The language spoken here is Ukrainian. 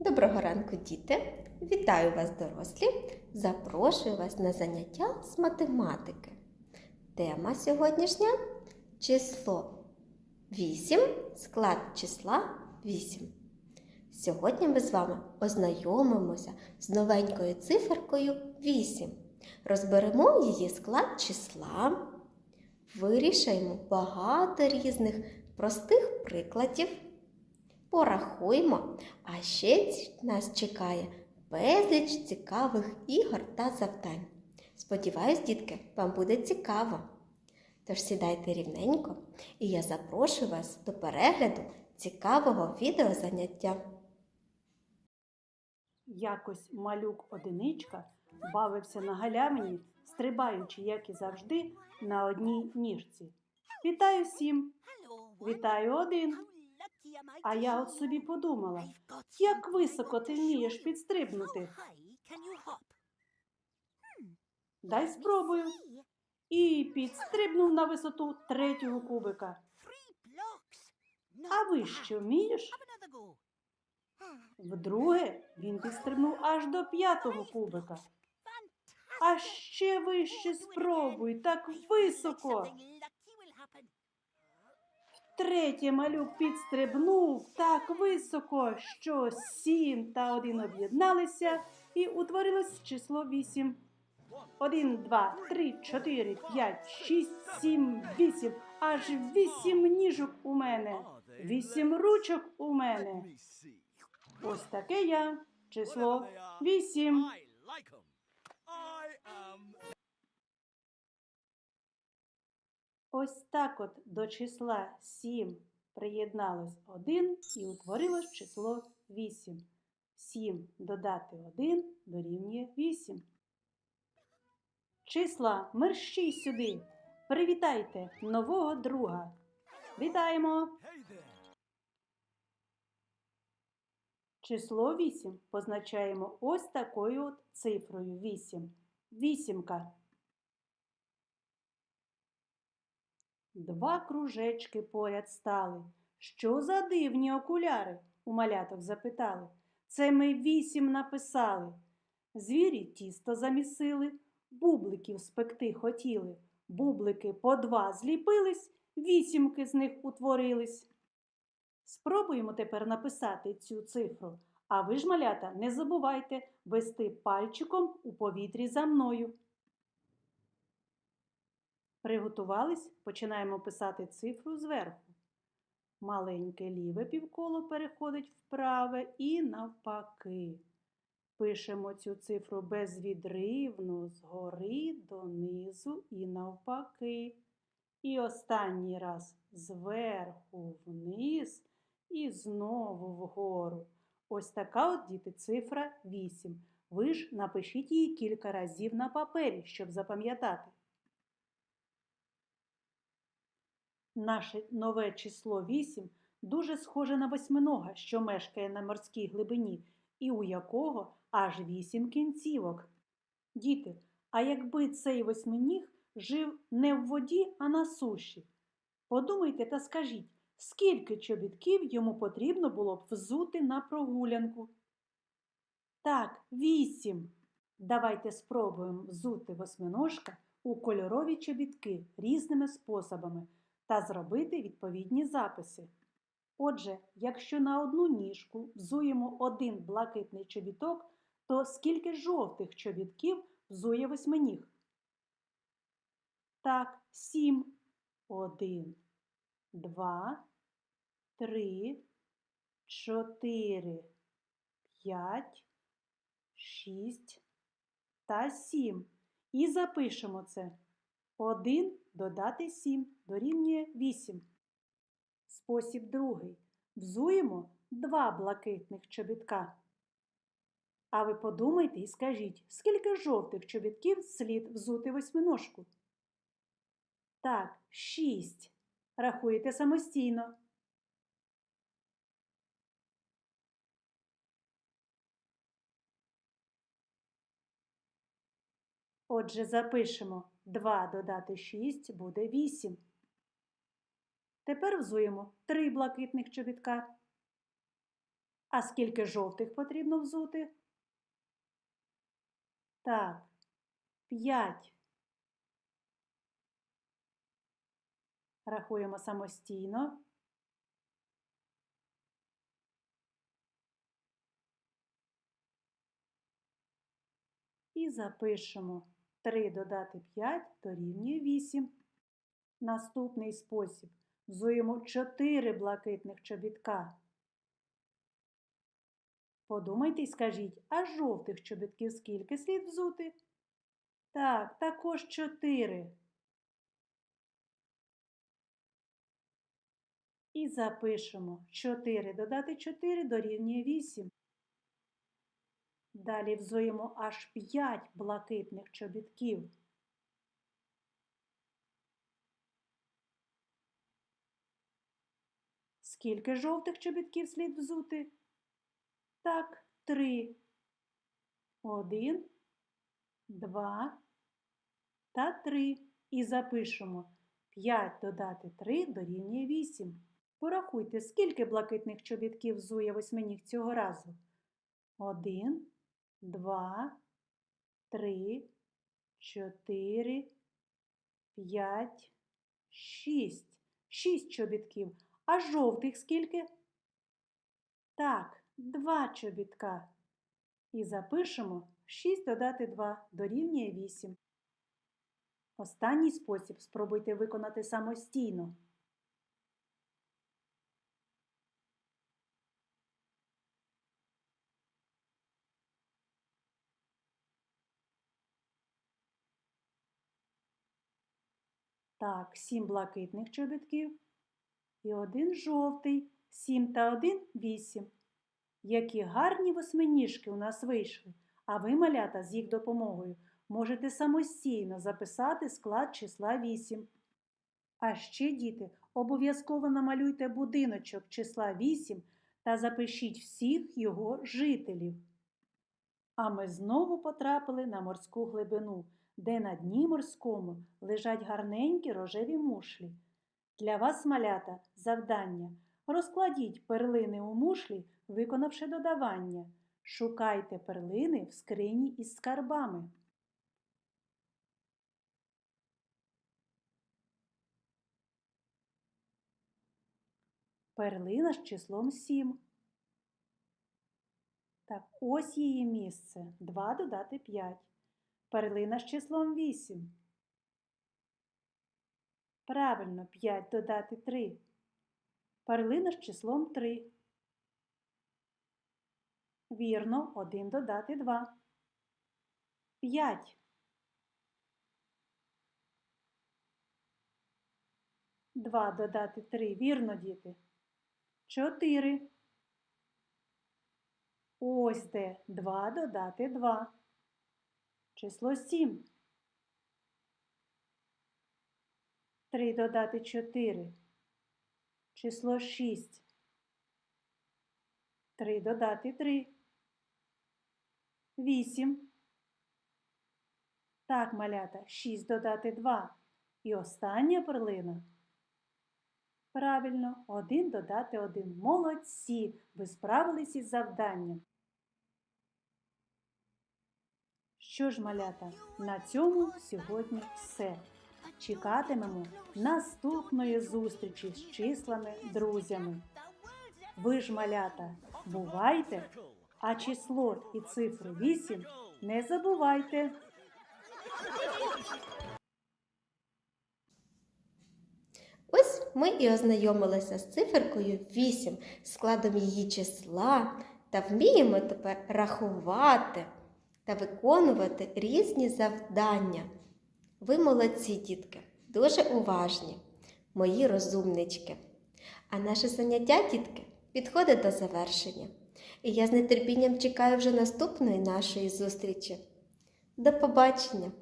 Доброго ранку, діти! Вітаю вас, дорослі! Запрошую вас на заняття з математики. Тема сьогоднішня число 8, склад числа 8. Сьогодні ми з вами ознайомимося з новенькою циферкою 8. Розберемо її склад числа, вирішаємо багато різних простих прикладів. Порахуємо, а ще нас чекає безліч цікавих ігор та завдань. Сподіваюсь, дітки, вам буде цікаво. Тож сідайте рівненько, і я запрошую вас до перегляду цікавого відеозаняття. Якось малюк одиничка бавився на галявині, стрибаючи, як і завжди, на одній ніжці. Вітаю всім! Вітаю один. А я от собі подумала, як високо ти вмієш підстрибнути. Дай спробую. І підстрибнув на висоту третього кубика. А ви що вмієш? Вдруге він підстрибнув аж до п'ятого кубика. А ще вище спробуй, так високо. Третє малюк підстрибнув так високо, що сім та один об'єдналися і утворилось число вісім. Один, два, три, чотири, п'ять, шість, сім, вісім. Аж вісім ніжок у мене. Вісім ручок у мене. Ось таке я. Число вісім. Ось так от до числа 7 приєдналось 1 і утворилось число 8. 7 додати 1 дорівнює 8. Числа мерщій сюди. Привітайте нового друга. Вітаємо! Число 8 позначаємо ось такою от цифрою 8. Вісімка. Два кружечки поряд стали. Що за дивні окуляри? у маляток запитали. Це ми вісім написали. Звірі тісто замісили, бубликів спекти хотіли. Бублики по два зліпились, вісімки з них утворились. Спробуємо тепер написати цю цифру. А ви ж, малята, не забувайте вести пальчиком у повітрі за мною. Приготувались, починаємо писати цифру зверху. Маленьке ліве півколо переходить в праве і навпаки. Пишемо цю цифру безвідривно згори донизу і навпаки. І останній раз зверху вниз і знову вгору. Ось така от діти цифра 8. Ви ж напишіть її кілька разів на папері, щоб запам'ятати. Наше нове число 8 дуже схоже на восьминога, що мешкає на морській глибині, і у якого аж вісім кінцівок. Діти, а якби цей восьминіг жив не в воді, а на суші? Подумайте та скажіть, скільки чобітків йому потрібно було б взути на прогулянку? Так, вісім. Давайте спробуємо взути восьминожка у кольорові чобітки різними способами та зробити відповідні записи. Отже, якщо на одну ніжку взуємо один блакитний чобіток, то скільки жовтих чобітків взує восьминіг? Так, сім. Один, два, три, чотири, п'ять, шість та сім. І запишемо це. 1 додати 7 дорівнює 8. Спосіб другий. Взуємо два блакитних чобітка. А ви подумайте і скажіть, скільки жовтих чобітків слід взути восьминожку? Так, 6. Рахуєте самостійно. Отже, запишемо 2 додати 6 буде 8. Тепер взуємо 3 блакитних чобітка. А скільки жовтих потрібно взути? Так, п'ять. Рахуємо самостійно. І запишемо 3 додати 5 дорівнює 8. Наступний спосіб. Взуємо 4 блакитних чобітка. Подумайте і скажіть, а жовтих чобітків скільки слід взути? Так, також 4. І запишемо 4 додати 4 дорівнює 8. Далі взуємо аж 5 блакитних чобітків. Скільки жовтих чобітків слід взути? Так, 3. 1, 2 та 3. І запишемо 5 додати 3 дорівнює 8. Порахуйте, скільки блакитних чобітків взує восьминіг цього разу. 1, 2, 3, 4, 5, 6. 6 чобітків. А жовтих скільки? Так, 2 чобітка. І запишемо 6 додати 2 дорівнює 8. Останній спосіб спробуйте виконати самостійно. Так, 7 блакитних чобітків і один жовтий. 7 та 1 – 8. Які гарні восьминіжки у нас вийшли, а ви, малята, з їх допомогою можете самостійно записати склад числа 8. А ще, діти, обов'язково намалюйте будиночок числа 8 та запишіть всіх його жителів. А ми знову потрапили на морську глибину, де на дні морському лежать гарненькі рожеві мушлі. Для вас, малята, завдання. Розкладіть перлини у мушлі, виконавши додавання. Шукайте перлини в скрині із скарбами. Перлина з числом 7. Так, ось її місце. 2 додати 5. Перлина з числом 8. Правильно, 5 додати 3. Перлина з числом 3. Вірно, 1 додати 2. 5. 2 додати 3. Вірно, діти. 4. Ось де 2 додати 2. Число 7. 3 додати 4. Число 6. 3 додати 3. 8. Так, малята, 6 додати 2. І остання перлина. Правильно, 1 додати 1. Молодці! Ви справились із завданням. Що ж, малята, на цьому сьогодні все. Чекатимемо наступної зустрічі з числами друзями. Ви ж, малята, бувайте, а число і цифру 8 не забувайте. Ось ми і ознайомилися з циферкою 8, складом її числа, та вміємо тепер рахувати та виконувати різні завдання. Ви молодці, дітки, дуже уважні, мої розумнички. А наше заняття, дітки, підходить до завершення. І я з нетерпінням чекаю вже наступної нашої зустрічі. До побачення!